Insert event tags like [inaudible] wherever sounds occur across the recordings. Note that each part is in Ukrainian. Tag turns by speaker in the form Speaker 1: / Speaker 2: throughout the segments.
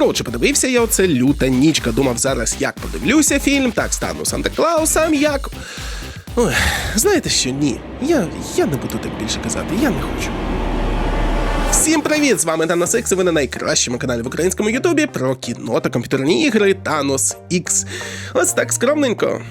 Speaker 1: Коротше, подивився я оце люта нічка. Думав зараз, як подивлюся фільм, так стану Санта Клаусом, як. Ой, знаєте що, ні. Я, я не буду так більше казати, я не хочу. Всім привіт! З вами Танос Ікс, і ви на найкращому каналі в українському Ютубі про кіно та комп'ютерні ігри Танос Ікс. Ось так скромненько.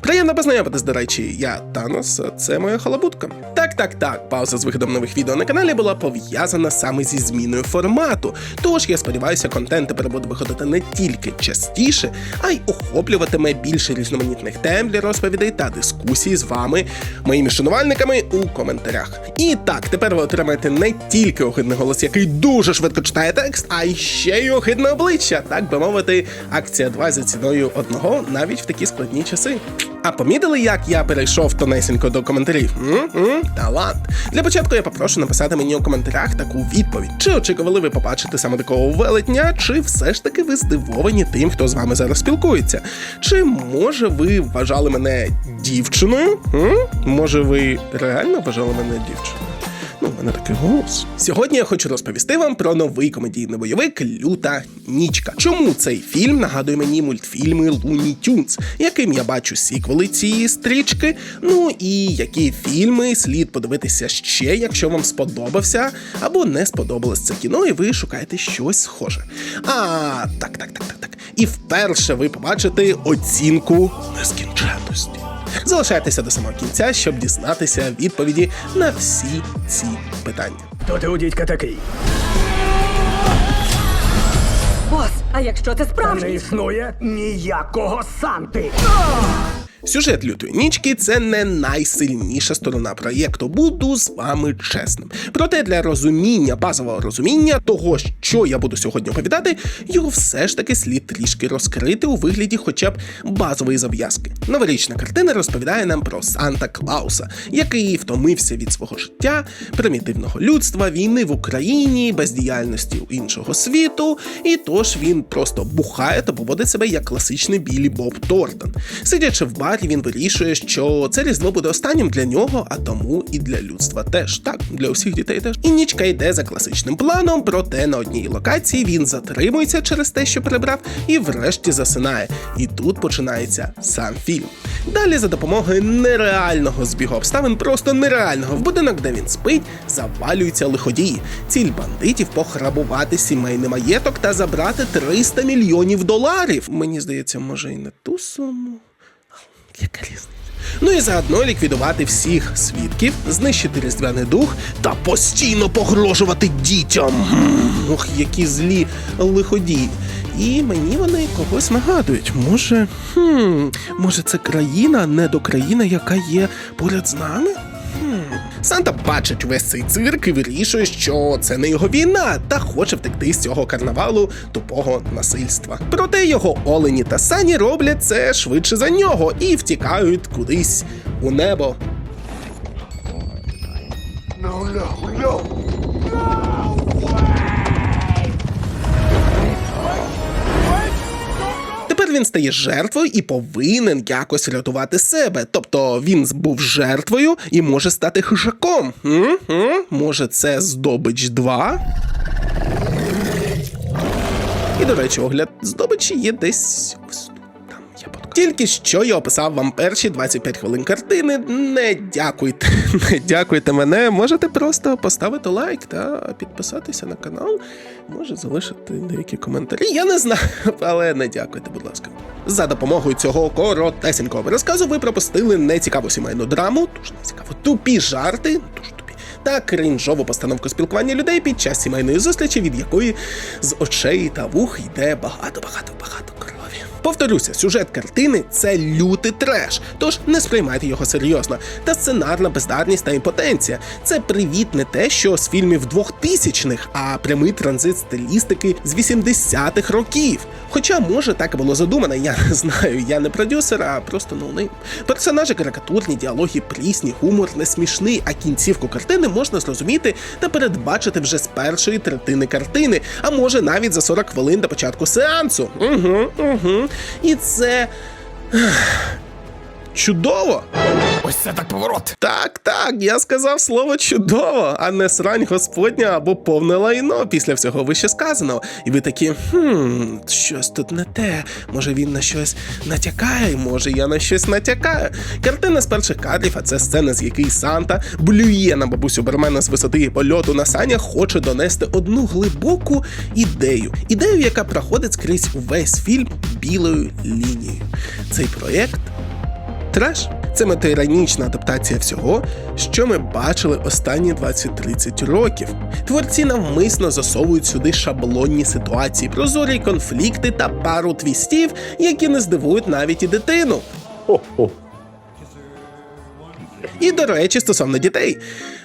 Speaker 1: Приємно познайомитись, до речі, я Танос, це моя халабутка. Так, так, так. Пауза з виходом нових відео на каналі була пов'язана саме зі зміною формату. Тож я сподіваюся, контент тепер буде виходити не тільки частіше, а й охоплюватиме більше різноманітних тем для розповідей та дискусій з вами, моїми шанувальниками у коментарях. І так, тепер ви отримаєте не тільки охидний голос, який дуже швидко читає текст, а ще й охидне обличчя. Так би мовити, акція 2 за ціною одного навіть в такі складні часи. А помітили, як я перейшов тонесенько до коментарів? М-м, талант. Для початку я попрошу написати мені у коментарях таку відповідь. Чи очікували ви побачити саме такого велетня, чи все ж таки ви здивовані тим, хто з вами зараз спілкується? Чи може ви вважали мене дівчиною? М? Може, ви реально вважали мене дівчиною? Мене такий голос. Сьогодні я хочу розповісти вам про новий комедійний бойовик Люта Нічка. Чому цей фільм нагадує мені мультфільми Луні Тюнс, яким я бачу сіквели цієї стрічки. Ну і які фільми слід подивитися ще, якщо вам сподобався або не сподобалось це кіно, і ви шукаєте щось схоже. А так, так, так, так, так. І вперше ви побачите оцінку нескінченності. Залишайтеся до самого кінця, щоб дізнатися відповіді на всі ці питання.
Speaker 2: То ти у дідька такий?
Speaker 3: Бос, а якщо це
Speaker 2: Не існує ніякого Санти.
Speaker 1: Сюжет лютої нічки це не найсильніша сторона проєкту. Буду з вами чесним. Проте для розуміння, базового розуміння того, що я буду сьогодні оповідати, його все ж таки слід трішки розкрити у вигляді хоча б базової зав'язки. Новорічна картина розповідає нам про Санта Клауса, який втомився від свого життя, примітивного людства, війни в Україні, бездіяльності іншого світу, і тож він просто бухає та поводить себе як класичний білі Боб Торнтон. Сидячи в барі, він вирішує, що це різдво буде останнім для нього, а тому і для людства теж. Так, для усіх дітей теж. І нічка йде за класичним планом, проте на одній локації він затримується через те, що прибрав, і врешті засинає. І тут починається сам фільм. Далі за допомогою нереального збігу обставин, просто нереального в будинок, де він спить, завалюються лиходії. Ціль бандитів пограбувати сімейний маєток та забрати 300 мільйонів доларів. Мені здається, може і не ту суму. Яка різниця? Ну і заодно ліквідувати всіх свідків, знищити різдвяний дух та постійно погрожувати дітям. Ох, які злі лиходії. І мені вони когось нагадують. Може, хм, може, це країна, не до країна, яка є поряд з нами? Хм. Санта бачить весь цей цирк і вирішує, що це не його війна, та хоче втекти з цього карнавалу тупого насильства. Проте його олені та сані роблять це швидше за нього і втікають кудись у небо. Він стає жертвою і повинен якось рятувати себе. Тобто він був жертвою і може стати хижаком. М? М? Може, це здобич 2? І, до речі, огляд здобичі є десь ось Тільки що я описав вам перші 25 хвилин картини. Не дякуйте, [laughs] не дякуйте мене. Можете просто поставити лайк та підписатися на канал. Може залишити деякі коментарі. Я не знаю, [laughs] але не дякуйте, будь ласка. За допомогою цього коротесенького розказу ви пропустили нецікаву сімейну драму, дуже нецікаву, тупі жарти, дуже тупі, та крінжову постановку спілкування людей під час сімейної зустрічі, від якої з очей та вух йде багато-багато-багато крові. Повторюся, сюжет картини це лютий треш, тож не сприймайте його серйозно. Та сценарна бездарність та імпотенція це привіт не те, що з фільмів 2000-х, а прямий транзит стилістики з 80-х років. Хоча, може, так і було задумано, я не знаю, я не продюсер, а просто ноунейм. Персонажі карикатурні, діалоги прісні, гумор не смішний, а кінцівку картини можна зрозуміти та передбачити вже з першої третини картини, а може навіть за 40 хвилин до початку сеансу. Угу, угу. І це. Чудово!
Speaker 2: Ось це так поворот.
Speaker 1: Так, так, я сказав слово чудово, а не срань господня або повне лайно після всього вище сказаного. І ви такі, хм, щось тут не те. Може він на щось натякає, може я на щось натякаю. Картина з перших кадрів, а це сцена, з якої Санта блює на бабусю Бермена з висоти і польоту на санях, хоче донести одну глибоку ідею. Ідею, яка проходить скрізь увесь фільм білою лінією. Цей проєкт Треш це метаіронічна адаптація всього, що ми бачили останні 20-30 років. Творці навмисно засовують сюди шаблонні ситуації, прозорі конфлікти та пару твістів, які не здивують навіть і дитину. І до речі, стосовно дітей.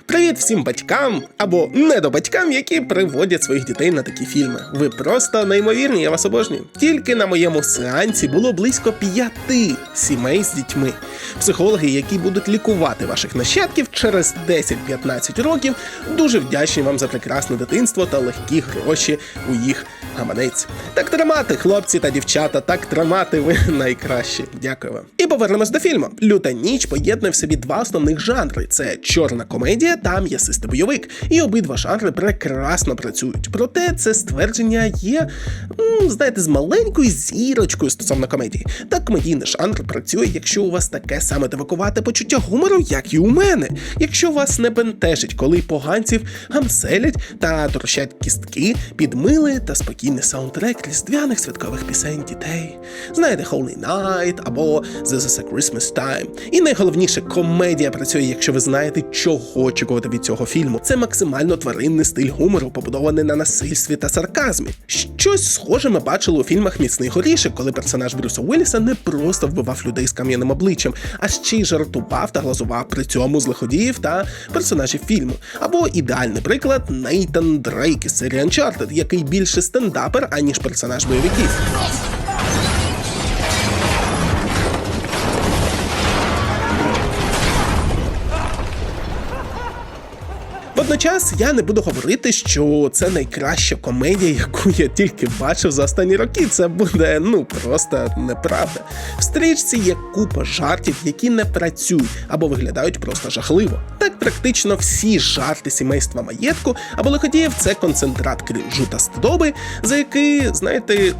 Speaker 1: Привіт всім батькам або недобатькам, які приводять своїх дітей на такі фільми. Ви просто неймовірні, я вас обожнюю. Тільки на моєму сеансі було близько п'яти сімей з дітьми. Психологи, які будуть лікувати ваших нащадків через 10-15 років, дуже вдячні вам за прекрасне дитинство та легкі гроші у їх гаманець. Так тримати, хлопці та дівчата, так тримати ви [laughs] найкращі. Дякую вам. І повернемось до фільму. Люта ніч поєднує в собі два основних жанри: це чорна комедія та м'ясистий бойовик. І обидва жанри прекрасно працюють. Проте це ствердження є, знаєте, з маленькою зірочкою стосовно комедії. Та комедійний жанр працює, якщо у вас таке саме девакувате почуття гумору, як і у мене. Якщо вас не бентежить, коли поганців гамселять та трощать кістки під милий та спокійний саундтрек різдвяних святкових пісень дітей. Знаєте, Holy Night або This is a Christmas Time. І найголовніше, комедія працює, якщо ви знаєте, чого очікувати від цього фільму. Це максимально тваринний стиль гумору, побудований на насильстві та сарказмі. Щось схоже ми бачили у фільмах Міцний горішек, коли персонаж Брюса Уілліса не просто вбивав людей з кам'яним обличчям, а ще й жартував та глазував при цьому з лиходіїв та персонажів фільму. Або ідеальний приклад Нейтан Дрейк із серії Uncharted, який більше стендапер, аніж персонаж бойовиків. Водночас я не буду говорити, що це найкраща комедія, яку я тільки бачив за останні роки. Це буде ну просто неправда. В стрічці є купа жартів, які не працюють або виглядають просто жахливо. Так практично всі жарти сімейства маєтку або лиходіїв це концентрат крінжу та стидоби, за який, знаєте,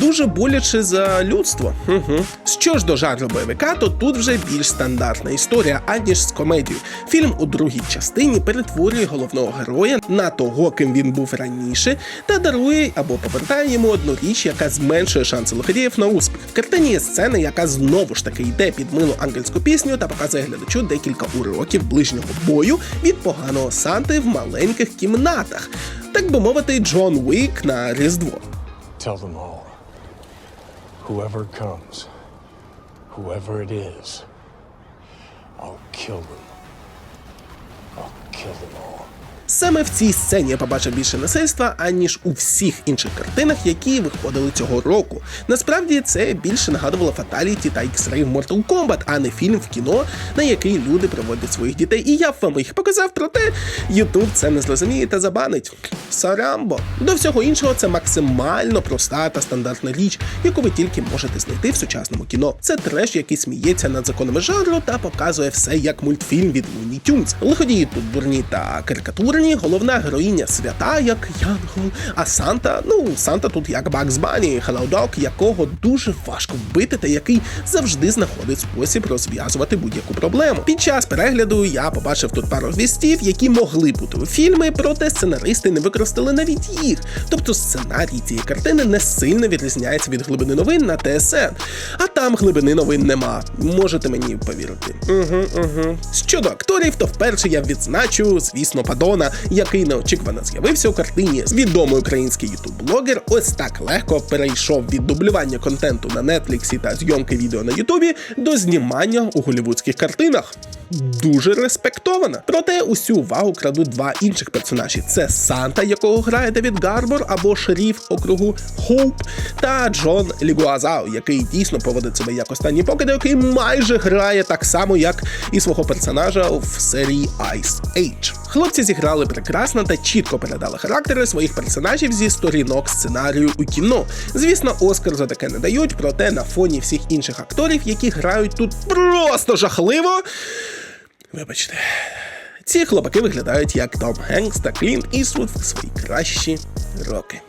Speaker 1: дуже боляче за людство. Угу. Що ж до жанру бойовика, то тут вже більш стандартна історія, аніж з комедією. Фільм у другій частині перетворює головного героя на того, ким він був раніше, та дарує або повертає йому одну річ, яка зменшує шанси лиходіїв на успіх. Картині є сцена, яка знову ж таки йде під милу ангельську пісню та показує глядачу декілька уроків ближнього бою від поганого Санти в маленьких кімнатах. Так би мовити, Джон Уік на Різдво.
Speaker 4: Tell them all. Whoever comes, whoever it is, I'll kill them. あけどな。
Speaker 1: Саме в цій сцені я побачив більше насильства, аніж у всіх інших картинах, які виходили цього року. Насправді це більше нагадувало Fatality та X-Ray в Mortal Kombat, а не фільм в кіно, на який люди приводять своїх дітей. І я вам їх показав, проте Ютуб це не зрозуміє та забанить. Сарямбо. До всього іншого, це максимально проста та стандартна річ, яку ви тільки можете знайти в сучасному кіно. Це треш, який сміється над законами жанру та показує все як мультфільм від Looney Tunes. Лиходії тут дурні та карикатурні, головна героїня свята, як Янгол, а Санта, ну Санта тут як Бакс Бані, Хеллоудок, якого дуже важко вбити та який завжди знаходить спосіб розв'язувати будь-яку проблему. Під час перегляду я побачив тут пару звістів, які могли бути у фільмі, проте сценаристи не використали навіть їх. Тобто сценарій цієї картини не сильно відрізняється від глибини новин на ТСН. А там глибини новин нема. Можете мені повірити. Угу, угу. Щодо акторів, то вперше я відзначу, звісно, Падона, який неочікувано з'явився у картині. Відомий український ютуб-блогер ось так легко перейшов від дублювання контенту на Нетліксі та зйомки відео на Ютубі до знімання у голівудських картинах. Дуже респектована. Проте усю увагу крадуть два інших персонажі: це Санта, якого грає Девід Гарбор, або шеріф округу Хоуп, та Джон Лігуазао, який дійсно поводить себе як останній покидо, який майже грає так само, як і свого персонажа в серії Ice Age. Хлопці зіграли прекрасно та чітко передали характери своїх персонажів зі сторінок сценарію у кіно. Звісно, Оскар за таке не дають, проте на фоні всіх інших акторів, які грають тут просто жахливо. Вибачте. Ці хлопаки виглядають як Том Генкс та Клінт Іствуд в свої кращі роки.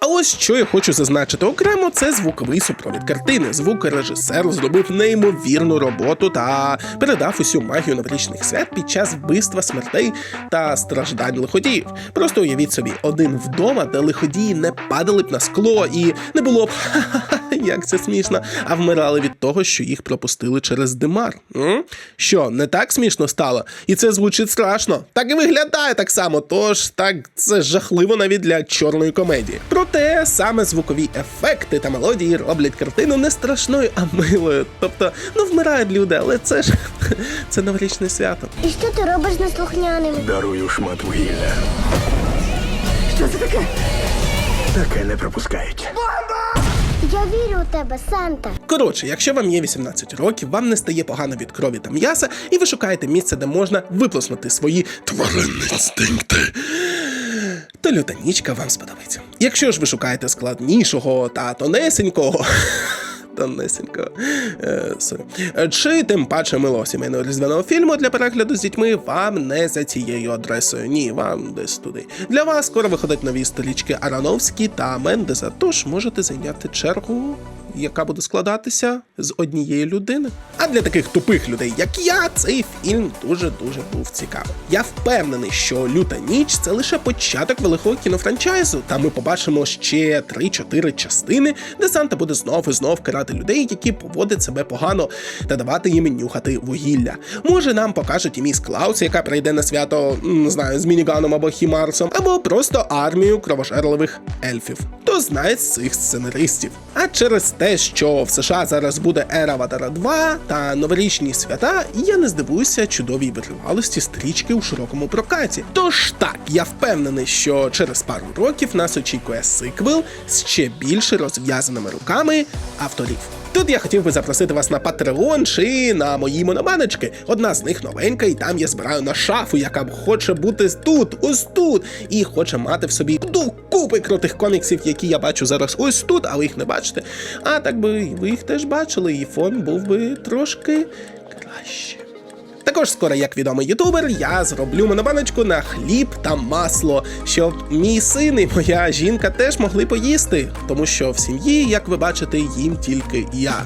Speaker 1: А ось що я хочу зазначити окремо, це звуковий супровід картини. Звукорежисер зробив неймовірну роботу та передав усю магію новорічних свят під час вбивства смертей та страждань лиходіїв. Просто уявіть собі, один вдома, де лиходії не падали б на скло і не було б [laughs] «Ха-ха-ха, [laughs] як це смішно, а вмирали від того, що їх пропустили через димар. М? Що, не так смішно стало? І це звучить страшно. Так і виглядає так само. Тож так це жахливо навіть для чорної комедії. Проте саме звукові ефекти та мелодії роблять картину не страшною, а милою. Тобто, ну вмирають люди, але це ж [laughs] це новорічне свято.
Speaker 5: І що ти робиш з неслухняним?
Speaker 2: Дарую шмат вугілля.
Speaker 3: Що це таке?
Speaker 2: Таке не пропускають.
Speaker 5: Я вірю у тебе, Санта.
Speaker 1: Коротше, якщо вам є 18 років, вам не стає погано від крові та м'яса, і ви шукаєте місце, де можна виплеснути свої тваринні інстинкти. То люта нічка вам сподобається. Якщо ж ви шукаєте складнішого та тонесенького. [laughs] Тонесенького. Е. Е, Чи тим паче мило сімейного різдвяного фільму для перегляду з дітьми вам не за цією адресою. Ні, вам десь туди. Для вас скоро виходять нові сторічки Арановські та Мендеса, тож можете зайняти чергу яка буде складатися з однієї людини. А для таких тупих людей, як я, цей фільм дуже дуже був цікавий. Я впевнений, що люта ніч це лише початок великого кінофранчайзу. Та ми побачимо ще 3-4 частини, де Санта буде знов і знов карати людей, які поводять себе погано, та давати їм нюхати вугілля. Може, нам покажуть і міс Клаус, яка прийде на свято, не знаю, з мініганом або хімарсом, або просто армію кровожерливих ельфів. Хто знає з цих сценаристів. А через те, що в США зараз буде ера Аватара 2 та новорічні свята, і я не здивуюся чудовій витривалості стрічки у широкому прокаті. Тож так, я впевнений, що через пару років нас очікує сиквел з ще більше розв'язаними руками авторів. Тут я хотів би запросити вас на Patreon чи на мої монобаночки. Одна з них новенька, і там я збираю на шафу, яка хоче бути тут, ось тут, і хоче мати в собі купи крутих коміксів, які я бачу зараз ось тут, а ви їх не бачите. А так би ви їх теж бачили, і фон був би трошки краще. Також скоро, як відомий ютубер, я зроблю монобаночку на хліб та масло, щоб мій син і моя жінка теж могли поїсти, тому що в сім'ї, як ви бачите, їм тільки я.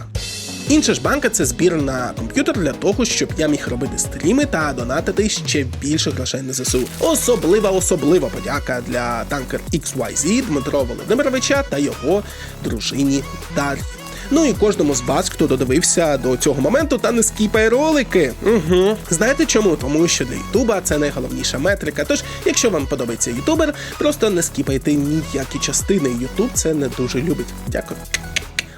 Speaker 1: Інша ж банка це збір на комп'ютер для того, щоб я міг робити стріми та донатити ще більше грошей на ЗСУ. Особлива, особлива подяка для танкер XYZ Дмитро Володимировича та його дружині Дар'ї. Ну і кожному з вас, хто додивився до цього моменту та не скіпає ролики. Угу. Знаєте чому? Тому що для Ютуба це найголовніша метрика. Тож, якщо вам подобається ютубер, просто не скіпайте ніякі частини. Ютуб це не дуже любить. Дякую.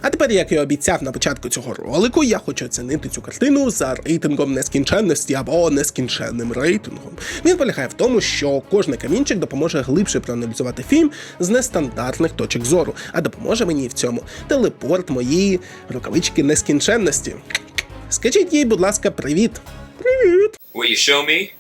Speaker 1: А тепер, як і обіцяв на початку цього ролику, я хочу оцінити цю картину за рейтингом нескінченності або нескінченним рейтингом. Він полягає в тому, що кожний камінчик допоможе глибше проаналізувати фільм з нестандартних точок зору, а допоможе мені в цьому телепорт моєї рукавички нескінченності. Скажіть їй, будь ласка, привіт. Привіт!
Speaker 6: Will you show me?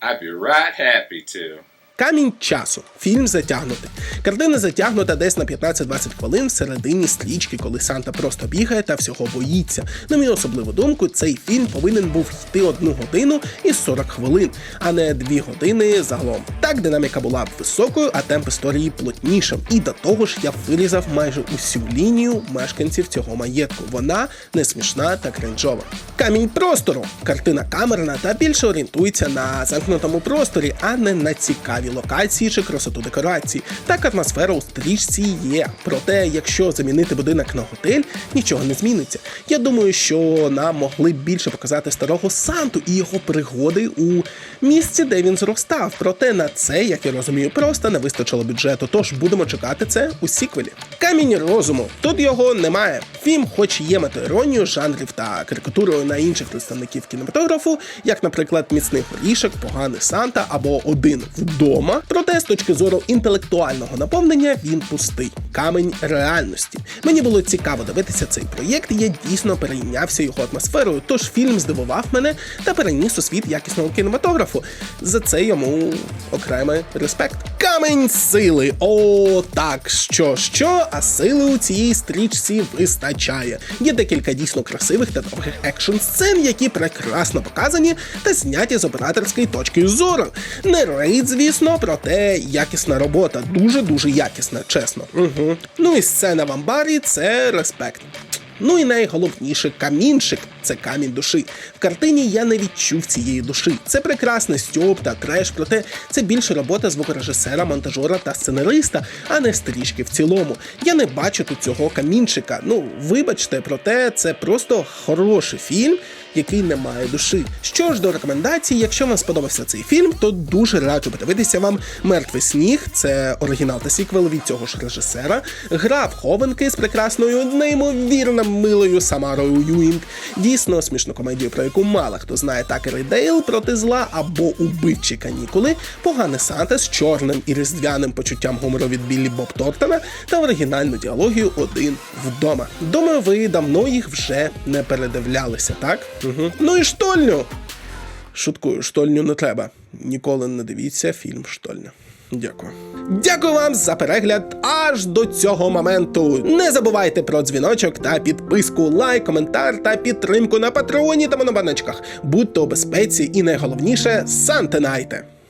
Speaker 6: I'd be right happy to.
Speaker 1: Камінь часу. Фільм затягнутий. Картина затягнута десь на 15-20 хвилин в середині стрічки, коли Санта просто бігає та всього боїться. На мою особливу думку, цей фільм повинен був йти одну годину і 40 хвилин, а не 2 години загалом. Так динаміка була б високою, а темп історії плотнішим. І до того ж я вирізав майже усю лінію мешканців цього маєтку. Вона не смішна та кринжова. Камінь простору. Картина камерна та більше орієнтується на замкнутому просторі, а не на цікаві локації чи красоту декорацій. Так атмосфера у стрічці є. Проте, якщо замінити будинок на готель, нічого не зміниться. Я думаю, що нам могли б більше показати старого Санту і його пригоди у місці, де він зростав. Проте на це, як я розумію, просто не вистачило бюджету. Тож будемо чекати це у сіквелі. Камінь розуму. Тут його немає. Фільм, хоч є метаіронією жанрів та карикатурою на інших представників кінематографу, як, наприклад, міцний горішок, поганий Санта або один вдома. Проте з точки зору інтелектуального наповнення він пустий. Камень реальності. Мені було цікаво дивитися цей проєкт, і я дійсно перейнявся його атмосферою. Тож фільм здивував мене та переніс у світ якісного кінематографу. За це йому окремий респект. Камень сили. О, так, що, що, а сили у цій стрічці вистачає. Є декілька дійсно красивих та довгих екшн сцен, які прекрасно показані та зняті з операторської точки зору. Не рейд, звісно, проте якісна робота. Дуже дуже якісна, чесно. Угу. Ну і сцена в амбарі це респект. Ну і найголовніше камінчик це камінь душі. В картині я не відчув цієї душі. Це прекрасний стьоп та треш, проте це більше робота звукорежисера, монтажера та сценариста, а не стрічки в цілому. Я не бачу тут цього камінчика. Ну, вибачте, проте це просто хороший фільм, який не має душі. Що ж до рекомендацій, якщо вам сподобався цей фільм, то дуже раджу подивитися вам Мертвий сніг. Це оригінал та сіквел від цього ж режисера. Гра в хованки з прекрасною, неймовірно милою Самарою Юінг. Дійсно смішну комедію, про яку мало хто знає Такер і Дейл проти зла або убивчі канікули. Поганий Санта з чорним і різдвяним почуттям гумору від Біллі Боб Тортона та оригінальну діалогію один вдома. Думаю, ви давно їх вже не передивлялися, так? Угу. Ну і штольню. Шуткую, штольню не треба. Ніколи не дивіться фільм Штольня. Дякую. Дякую вам за перегляд аж до цього моменту. Не забувайте про дзвіночок та підписку, лайк, коментар та підтримку на патреоні та монобаночках. Будьте у безпеці і найголовніше сантинайте.